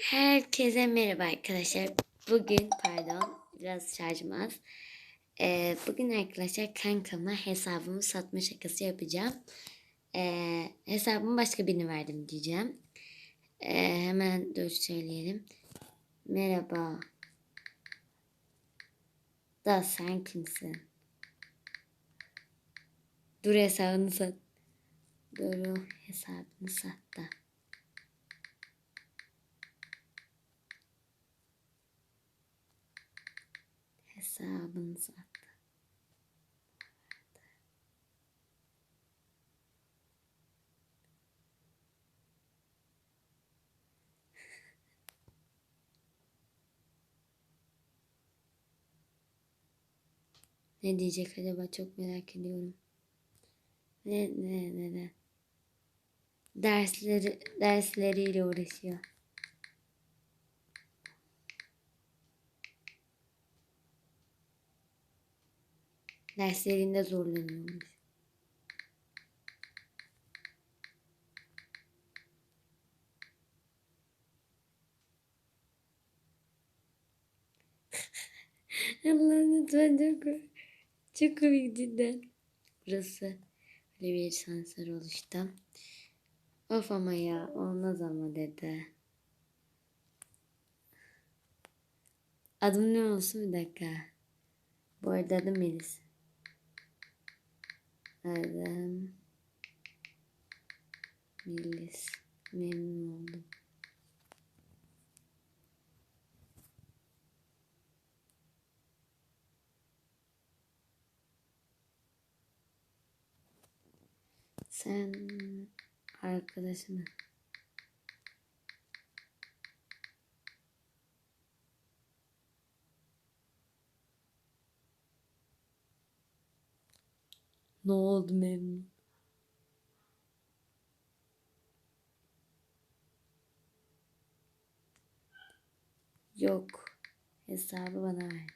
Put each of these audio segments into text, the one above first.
Herkese merhaba arkadaşlar. Bugün pardon biraz şarjım az. Ee, bugün arkadaşlar kankama hesabımı satma şakası yapacağım. Ee, hesabımı başka birine verdim diyeceğim. Ee, hemen dur söyleyelim. Merhaba. Da sen kimsin? Dur hesabını sat. Dur hesabını sat da. Hesabını sattı. Ne diyecek acaba çok merak ediyorum. Ne ne ne ne. Dersleri dersleriyle uğraşıyor. Derslerinde zorlanıyormuş. Allah'ım lütfen çok, çok komik cidden. Burası böyle bir sansür oluştu. Of ama ya olmaz ama dedi. Adım ne olsun bir dakika. Bu arada adım Melis. Adım Melis. Memnun oldum. Sen arkadaşını Ne oldu memnun? Yok. Hesabı bana ver.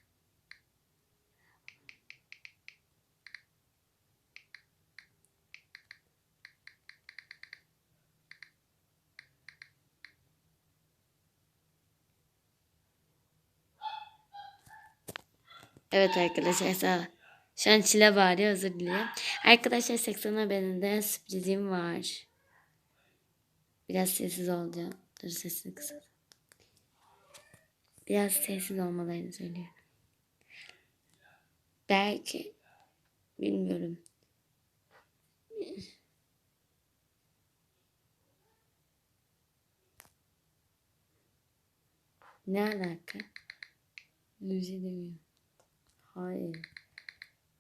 Evet arkadaşlar Şu an çile bağırıyor özür diliyorum. Arkadaşlar 80 abonede sürprizim var. Biraz sessiz olacağım. Dur sesini kısa. Biraz sessiz olmalarını söylüyorum. Belki bilmiyorum. Ne alaka? Şey demiyorum. Hayır.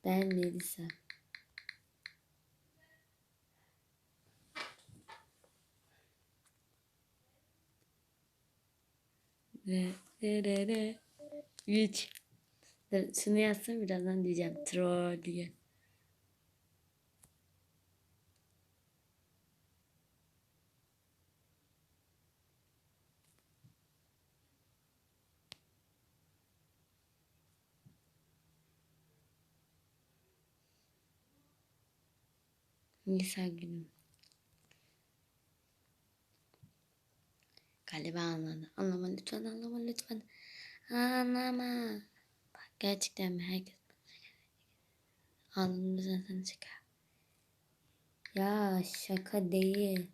Ben Melisa. Ne ne ne ne. Üç. Dur, şunu yazsam birazdan diyeceğim. Troll diye. Nisan günü. Galiba anladı. Anlama lütfen anlama lütfen. Anlama. Bak gerçekten herkes Anladım zaten şaka. Ya şaka değil.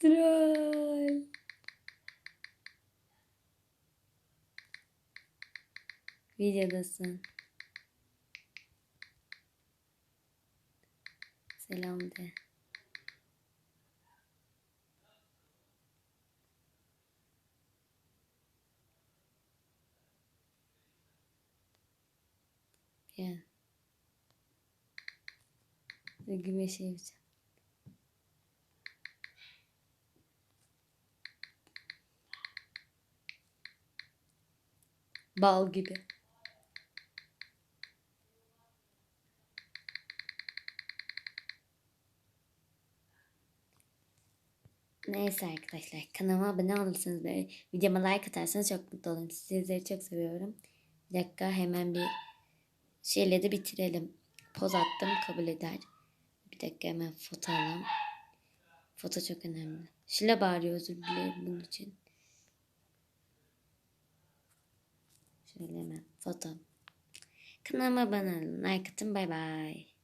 Troll. Videodasın. Selam de. Gel. Ve güneşe yapacağım. Bal gibi. Neyse arkadaşlar kanalıma abone olursanız ve videoma like atarsanız çok mutlu olurum. Sizleri çok seviyorum. Bir dakika hemen bir şeyle de bitirelim. Poz attım kabul eder. Bir dakika hemen foto alalım. Foto çok önemli. Şile bağırıyor özür dilerim bunun için. Şöyle hemen foto. Kanalıma abone olun. Like atın. Bay bay.